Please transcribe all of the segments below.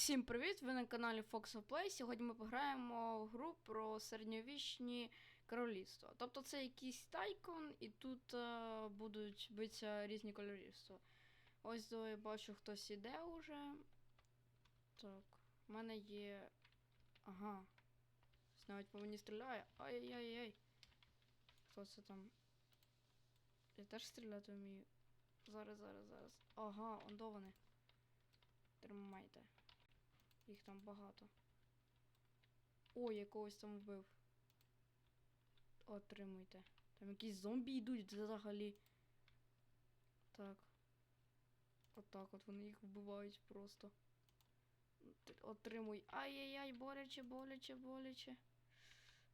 Всім привіт! Ви на каналі Fox of Play. Сьогодні ми пограємо в гру про середньовічні королівства. Тобто це якийсь тайкон, і тут е, будуть битися різні королівства. Ось до я бачу, хтось іде уже. Так, в мене є. Ага. Навіть по мені стріляє. Ай-яй-яй. Хто це там? Я теж стріляти вмію. Зараз, зараз, зараз. Ага, он до. Тримайте. Їх там багато. О, якогось там вбив. Отримуйте. Там якісь зомбі йдуть взагалі. Так. Отак от вони їх вбивають просто. Отримуй. Ай-яй-яй, боляче, боляче, боляче.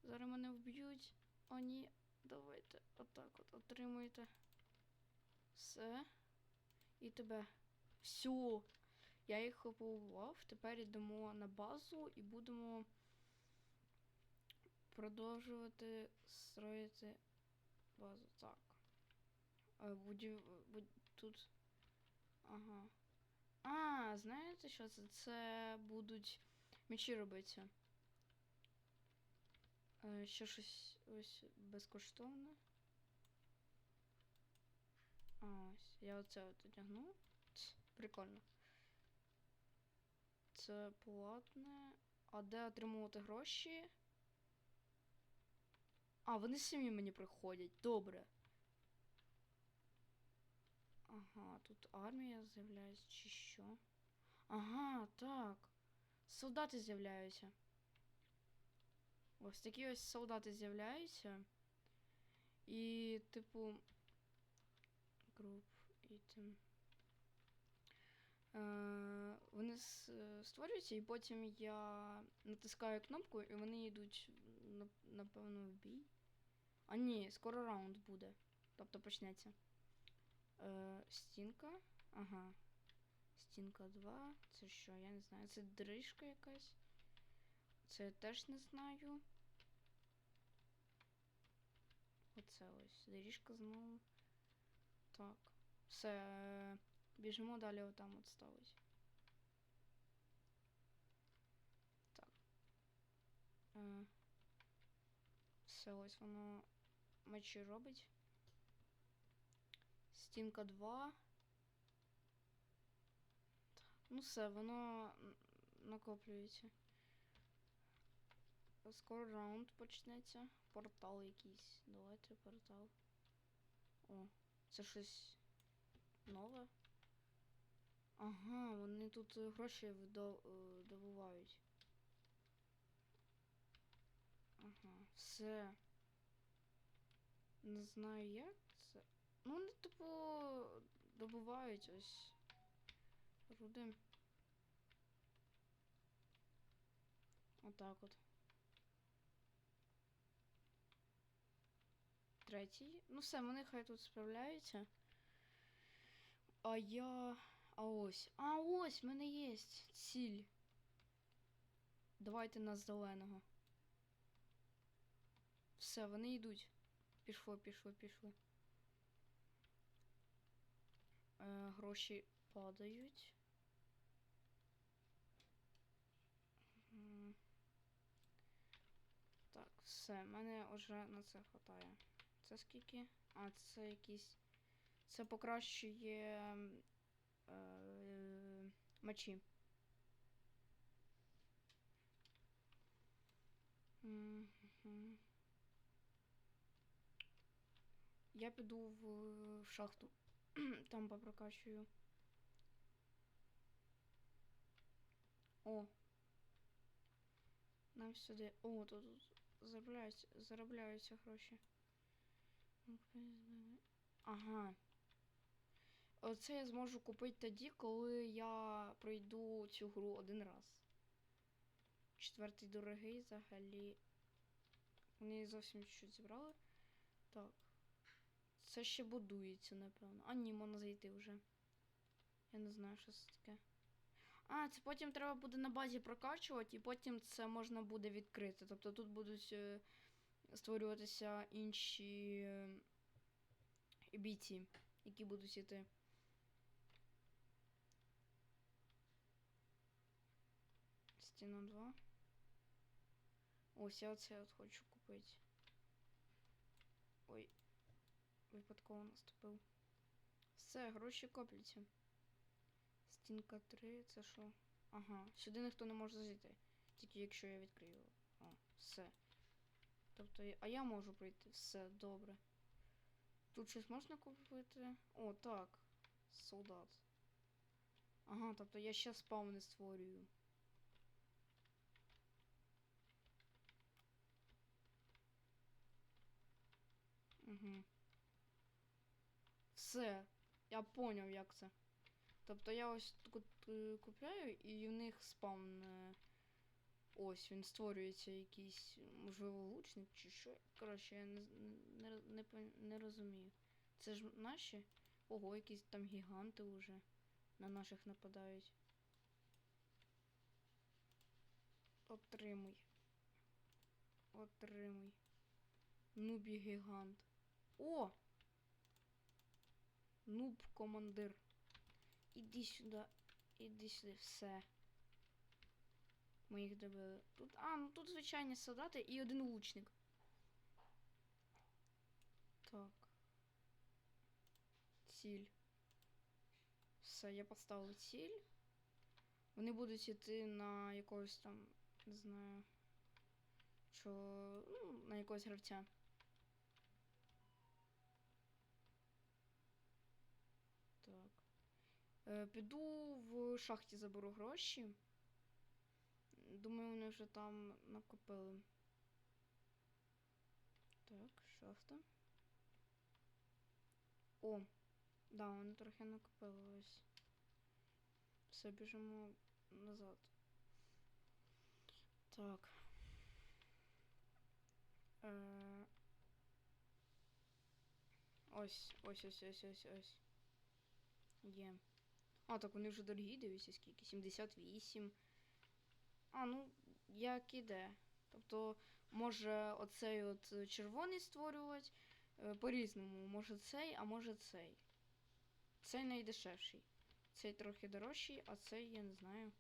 Зараз мене вб'ють. О, ні. Давайте. Отак от отримуйте. Все. І тебе. Все. Я їх побував. Тепер йдемо на базу і будемо продовжувати строїти базу. Так. Е, Будів... буд- Тут. Ага. А, знаєте що це? Це будуть мечі робитися. Е, Ще щось ось безкоштовне. Ось. Я оце от одягну. Прикольно. Це платне. А де отримувати гроші? А, вони самі мені приходять. Добре. Ага, тут армія з'являється чи що? Ага, так. Солдати з'являються. Ось такі ось солдати з'являються. І, типу. Груп ітем. Е, вони е, створюються, і потім я натискаю кнопку, і вони йдуть, напевно, в бій. А ні, скоро раунд буде. Тобто почнеться. Е, стінка. Ага. Стінка 2. Це що? Я не знаю. Це дрижка якась. Це я теж не знаю. Оце ось. Доріжка знову. Так. Все. Біжимо далі отам от ставить. Так. Е, все, ось воно мечі робить. Стінка 2. Ну все, воно накоплюється. Скоро раунд почнеться. Портал якийсь. Давайте портал. О, це щось нове. Ага, вони тут е, гроші е, добувають. Ага, все. Не знаю як це. Ну, вони типу добувають ось. Руди. Отак от. Третій. Ну все, вони хай тут справляються. А я. А ось. А ось в мене є ціль. Давайте на зеленого. Все, вони йдуть. Пішло, пішло, пішло. Е, гроші падають. Так, все, мене вже на це хватає. Це скільки? А, це якісь. Це покращує е, мечі. Я піду в, в шахту. Там попрокачую. О. Нам сюди. О, тут, тут заробляються, заробляються гроші. Ага. Оце я зможу купити тоді, коли я пройду цю гру один раз. Четвертий дорогий взагалі. Вони зовсім чуть зібрали. Так. Це ще будується, напевно. А ні, можна зайти вже. Я не знаю, що це таке. А, це потім треба буде на базі прокачувати, і потім це можна буде відкрити. Тобто тут будуть е, створюватися інші е, бійці, які будуть іти. Стіна 2. Ось я оце от хочу купити. Ой. Випадково наступив. Все, гроші копляться. Стінка 3, це що? Ага, сюди ніхто не може зайти. Тільки якщо я відкрию. О, все. Тобто, а я можу пройти. Все, добре. Тут щось можна купити? О, так. Солдат. Ага, тобто я ще спавни створюю. Угу. Все. Я поняв, як це. Тобто я ось тут е, купляю, і в них спавн. е, Ось він створюється якийсь, можливо, лучник чи що. Коротше, я не, не, не, не розумію. Це ж наші? Ого, якісь там гіганти уже на наших нападають. Отримуй. Отримуй. Нубі гігант. О! Нуб командир. Іди сюди. Іди сюди, все. Ми їх добили. Тут. А, ну тут звичайні солдати і один лучник. Так. Ціль. Все, я поставив ціль. Вони будуть йти на якогось там, не знаю. Що. Ну, на якогось гравця. Так. Е, піду в шахті заберу гроші. Думаю, вони вже там накопили. Так, шахта. О, да, вони трохи накопили ось. Все, біжимо назад. Так. Е... Ось, ось, ось, ось, ось, ось. Є. А, так вони вже дорогі, дивіться, скільки? 78. А, ну, як іде. Тобто, може оцей от червоний створювати е, по-різному. Може цей, а може цей. Цей найдешевший. Цей трохи дорожчий, а цей я не знаю.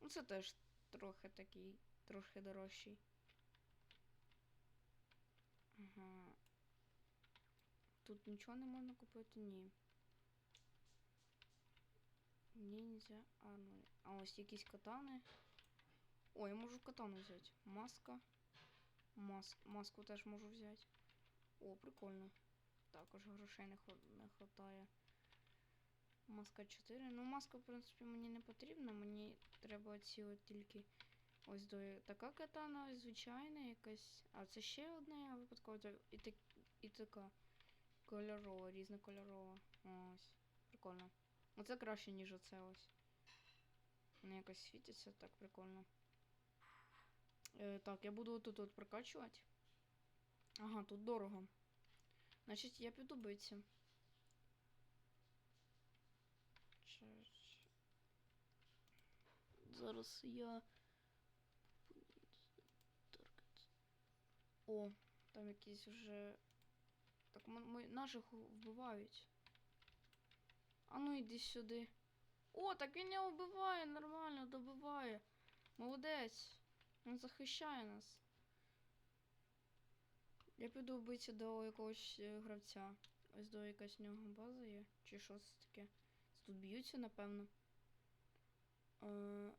Ну, це теж трохи такий, трохи дорожчий. Ага. Тут нічого не можна купити? Ні. Ніндзя армори. А ось якісь катани. О, я можу катану взяти. Маска. Мас... Маску теж можу взяти. О, прикольно. Також грошей не, хва- не хватає. Маска 4. Ну, маска, в принципі, мені не потрібна. Мені треба ці от тільки ось до така катана, ось звичайна якась. А це ще одна, випадково. І, так... і така. Кольорова, різнокольорова. Ось. Прикольно. Оце краще, ніж оце ось. Вони якось світяться, так прикольно. Е, так, я буду тут от прокачувати. Ага, тут дорого. Значить, я піду битися. Зараз я. О, там якісь вже. Так, м- ми наших вбивають. А ну іди сюди. О, так він не вбиває, нормально, добиває. Молодець. Він захищає нас. Я піду вбитися до якогось е, гравця. Ось до якась нього база є. Чи що це таке? Тут б'ються, напевно. Е,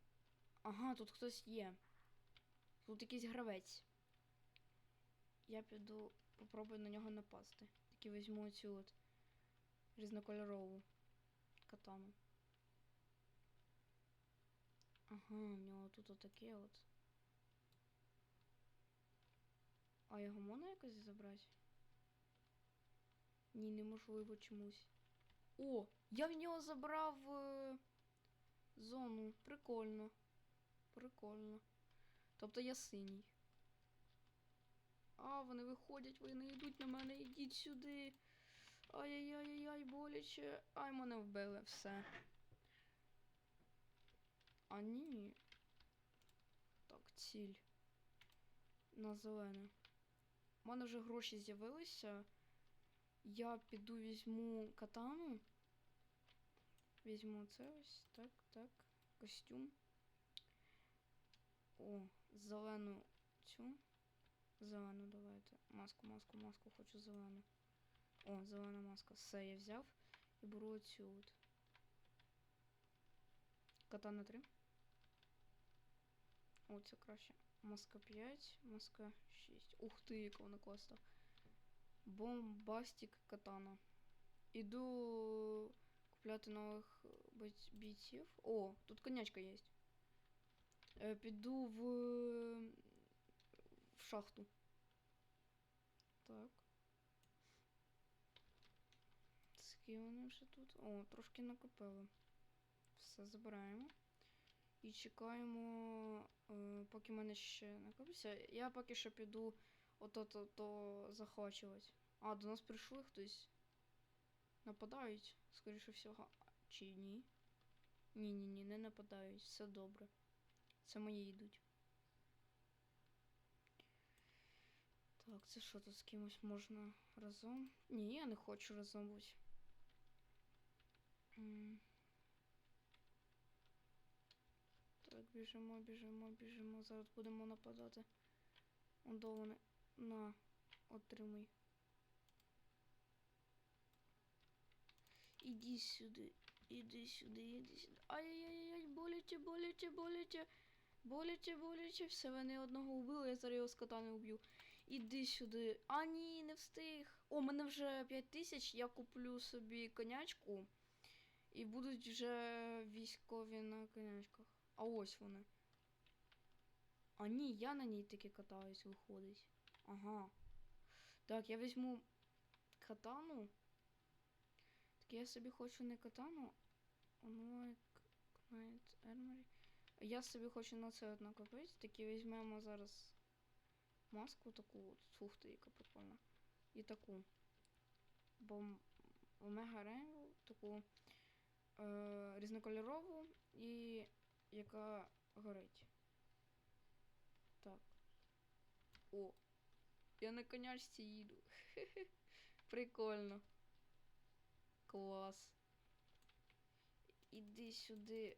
ага, тут хтось є. Тут якийсь гравець. Я піду попробую на нього напасти. Таки візьму цю от різнокольорову катану. Ага, у нього тут отаке от. А його можна якось забрати? Ні, неможливо чомусь. О, я в нього забрав е, зону. Прикольно. Прикольно. Тобто я синій. А, вони виходять, вони йдуть на мене, ідіть сюди. Ай-яй-яй-яй, боляче. Ай, мене вбили, все. А ні. Так, ціль. На зелене. У мене вже гроші з'явилися. Я піду візьму катану. Візьму це ось. Так, так. Костюм. О, зелену цю. Зелену давайте. Маску, маску, маску, хочу зелену. О, зелена маска. Все, я взяв. І беру оцю от. Катана 3. О, це краще. Маска 5, маска 6. Ух ти, яка вона класна. Бомбастик катана. Іду купляти нових е, бійць- бійців. О, тут конячка є. Е, піду в, в шахту. Скільки вони вже тут? О, трошки накопили. Все забираємо. І чекаємо, е, поки в мене ще накопиться. Я поки що піду ото-то то захвачувати. А, до нас прийшли хтось. Нападають, скоріше всього. Чи ні? Ні, ні, ні, не нападають. Все добре. Це мої йдуть. Так, це що тут з кимось можна разом? Ні, я не хочу разом бути. Так, біжимо, біжимо, біжимо. Зараз будемо нападати. Он до вони. На, отримай. Іди сюди, іди сюди, іди сюди. Ай-яй-яй, боляче, боляче, боляче. Боляче, боляче. Все, вони одного вбили, я зараз його з катани уб'ю. Іди сюди. А ні, не встиг. О, мене вже 5 тисяч, я куплю собі конячку. І будуть вже військові на конячках. А ось вони. А ні, я на ній таки катаюсь, виходить. Ага. Так, я візьму катану. Так я собі хочу не катану. Unlike Knight Armory. Я собі хочу на це от накопити. Такі візьмемо зараз маску таку. Фух ти, яка прикольна. І таку. Бом... Омега Рейнбоу, таку е, різнокольорову і яка горить. Так. О. Я на конячці їду. Прикольно. Клас. Іди сюди.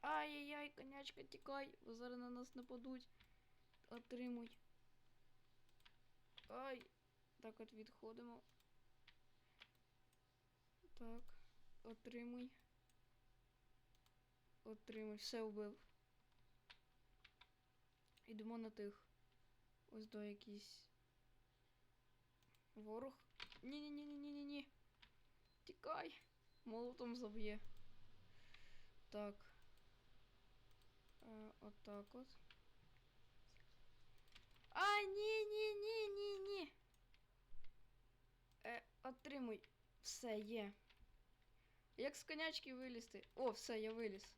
Ай-яй-яй, конячка, тікай, бо зараз на нас нападуть. Отримуй. Ай. Так от відходимо. Так. Отримуй. Отримуй. Все вбив. Йдемо на тих. Ось до якийсь. Ворог. Ні-ні-ні-ні-ні-ні. Тікай. Молотом заб'є. Так. Е, отак от. А, ні, ні, ні, ні, ні. Е, отримуй. Все, є. Як з конячки вилізти? О, все, я виліз.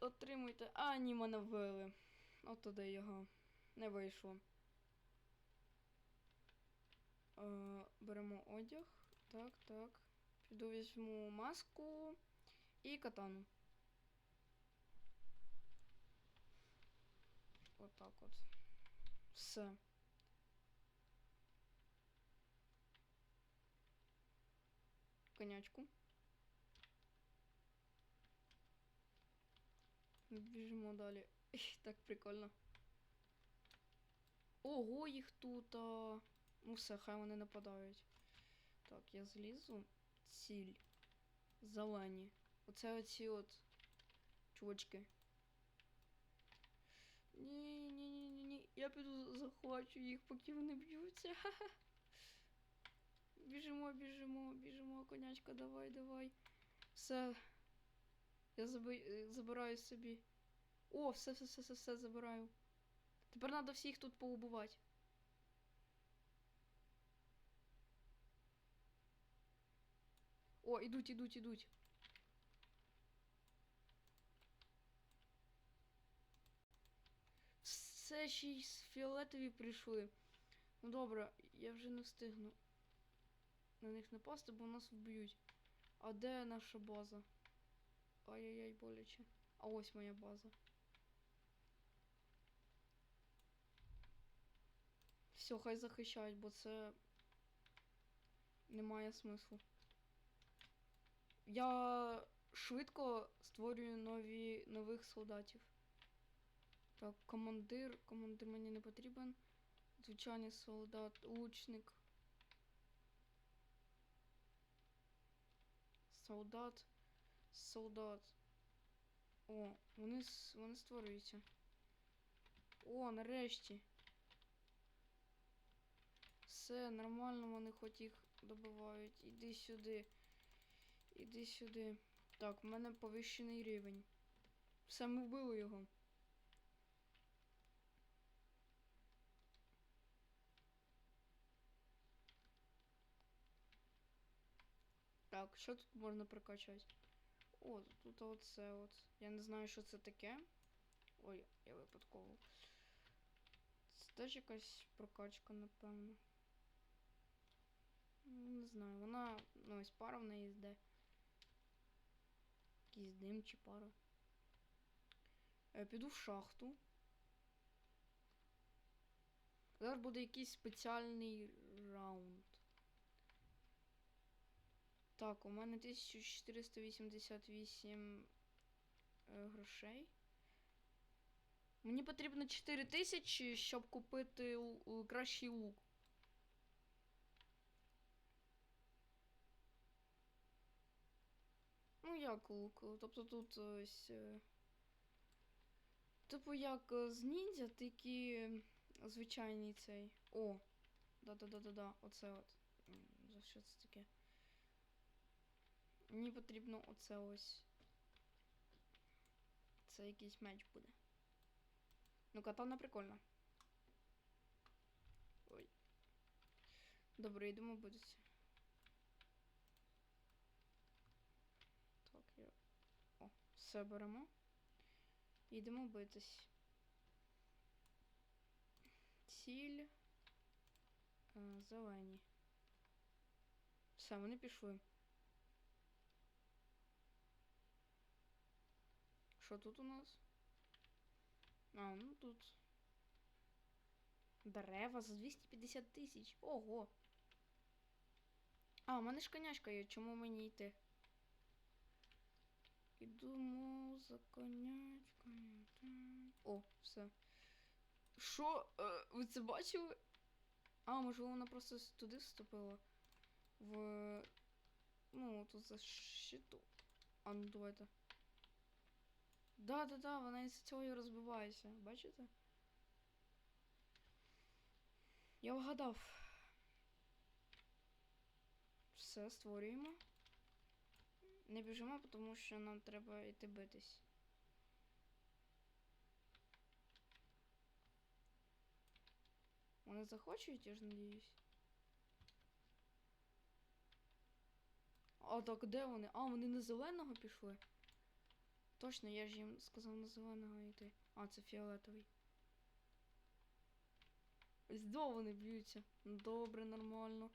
Отримуйте. А, ні, мене вбили. От туди його. Не вийшло. Е, беремо одяг. Так, так. Піду візьму маску і катану. Отак от. Все. Конячку. Біжимо далі. Так прикольно. Ого, їх тут. А... Ну все, хай вони нападають. Так, я злізу. Ціль. Зелені. Оце оці от чувачки. Ні, ні, ні, ні, ні. Я піду захвачу їх, поки вони б'ються. Ха-ха. Біжимо, біжимо, біжимо, конячка, давай, давай. Все. Я заби... е, забираю собі. О, все, все, все, все, все забираю. Тепер треба всіх тут поубивати. О, ідуть, ідуть, ідуть. Все ще й з фіолетові прийшли. Ну добре, я вже не встигну на них напасти, бо нас вб'ють. А де наша база? Ай-яй-яй, боляче. А ось моя база. Все, хай захищають, бо це немає смислу. Я швидко створюю нові, нових солдатів. Так, командир. Командир мені не потрібен. Звичайний солдат, лучник. Солдат. Солдат. О, вони, вони створюються. О, нарешті. Все, нормально вони хоч їх добивають. Іди сюди. Іди сюди. Так, в мене повищений рівень. Все, ми вбили його. Так, що тут можна прокачати? О, тут оце от. Я не знаю, що це таке. Ой, я випадково. Це теж якась прокачка, напевно. Ну, Не знаю, вона. Ну, ось пара в неї йде. Якийсь дим чи пара. Е, піду в шахту. Зараз буде якийсь спеціальний раунд. Так, у мене 1488 е, грошей. Мені потрібно 4000, щоб купити кращий лук. Ну, як лук? Тобто тут ось. е, Типу як е, з ніндзя, тільки звичайний цей. О! Да-да-да-да-да, оце от. За що це таке? Мені потрібно оце ось. Це якийсь меч буде. Ну, катана прикольна. Ой. Добре, йдемо битися. Так, я. О, все беремо. Йдемо битись. Ціль. е, Зелені. Все, вони пішли. Що тут у нас? А, ну тут. Дерева за 250 тисяч. Ого. А, у мене ж конячка є, чому мені йти? Ідемо за конячкою. О, все. Що? Ви це бачили? А, можливо, вона просто туди вступила. В. Ну, тут за щиту. А ну давайте. Да, да, да, вона із цього і розбивається. Бачите? Я вгадав. Все, створюємо. Не біжимо, тому що нам треба йти битись. Вони захочуть, я ж надіюсь. А так де вони? А, вони на зеленого пішли. Точно, я ж їм сказав на зеленого йти. А, це фіолетовий. Ось до вони б'ються. Ну, Добре, нормально.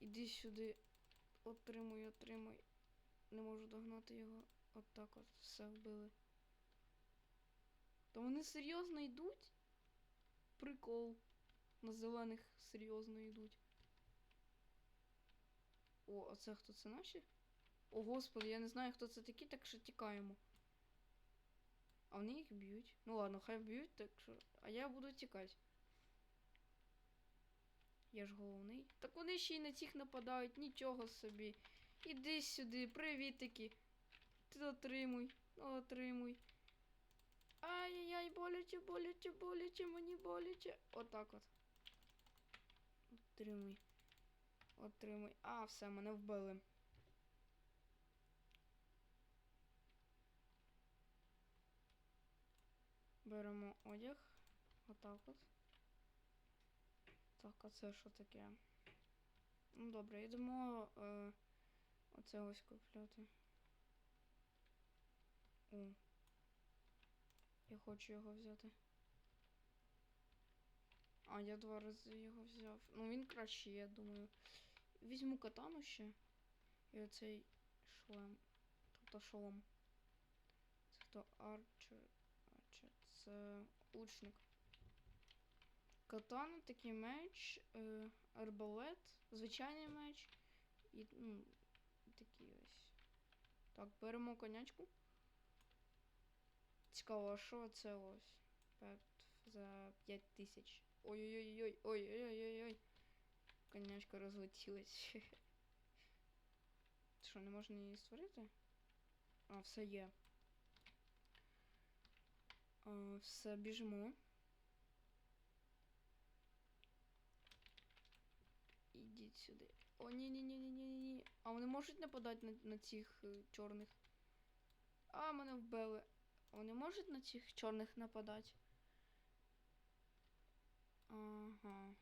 Іди сюди. Отримуй, отримуй. Не можу догнати його. От так от все вбили. То вони серйозно йдуть? Прикол. На зелених серйозно йдуть. О, а це хто це наші? О, господи, я не знаю, хто це такі, так що тікаємо. А вони їх б'ють. Ну ладно, хай б'ють, так що. А я буду тікати. Я ж головний. Так вони ще й на цих нападають, нічого собі. Іди сюди, привітики. Ти отримуй, отримуй. Ай-яй-яй, боляче, боляче, боляче, мені боляче. Отак от. Отримуй. Отримуй. А, все, мене вбили. Беремо одяг. Отак от. Так, а це що таке? Ну добре, йдемо е, оце ось купляти. О. Я хочу його взяти. А, я два рази його взяв. Ну він краще, я думаю. Візьму катану ще. І оцей шлем. Тобто шолом. Це хто арчер. Це лучник. Катана, такий меч, е, арбалет, звичайний меч. І, ну, такий ось. Так, беремо конячку. Цікаво, а що це ось? За 5 тисяч. Ой-ой-ой, ой-ой-ой-ой. Конячка розлетілась. Що, не можна її створити? А, все є. Все, біжимо. Ідіть сюди. О, ні, ні, ні, ні, ні, ні, ні. А вони можуть нападати на, на цих е, чорних. А, мене вбили. Вони можуть на цих чорних нападати? Ага.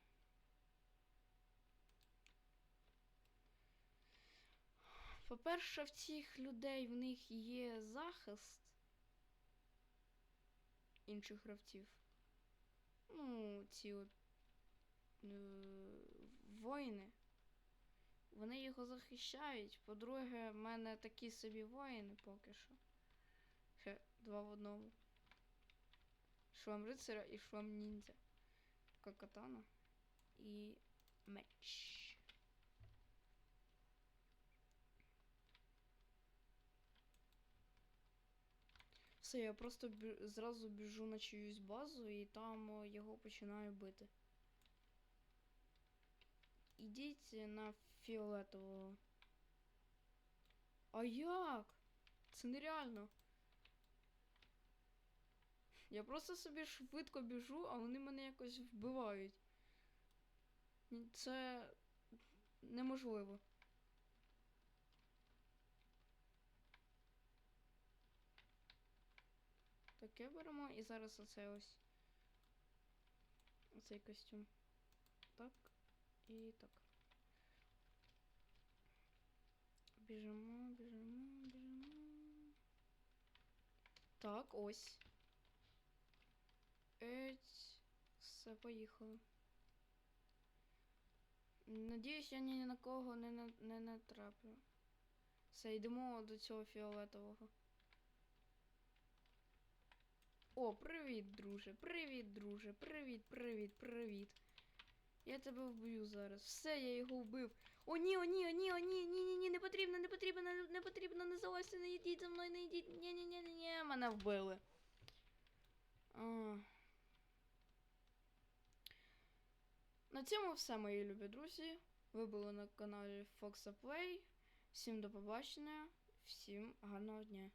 По-перше, в цих людей в них є захист інших гравців. Ну, ці е, воїни. Вони його захищають. По-друге, в мене такі собі воїни поки що. Ще два в одному. Шлем рицаря і шлем ніндзя. Катана. І меч. Все, я просто бі- зразу біжу на чиюсь базу і там його починаю бити. Ідіть на фіолетового. А як? Це нереально. Я просто собі швидко біжу, а вони мене якось вбивають. Це неможливо. Таке беремо і зараз оце ось. Оцей костюм. Так. І так. Біжимо, біжимо, біжимо. Так, ось. Еть. Все, поїхали. Надіюсь, я ні на кого не, на- не натраплю. Все, йдемо до цього фіолетового. О, привіт, друже. Привіт, друже. Привіт, привіт, привіт. Я тебе вб'ю зараз. Все, я його вбив. О, ні, о, ні, о, ні, о, ні, ні, ні, ні, не потрібно, не потрібно, не, потрібно, не залазьте, не йдіть за мною, не йдіть. Ні, ні, ні, ні, ні, мене вбили. А. На цьому все, мої любі друзі. Ви були на каналі Foxa Play. Всім до побачення, всім гарного дня.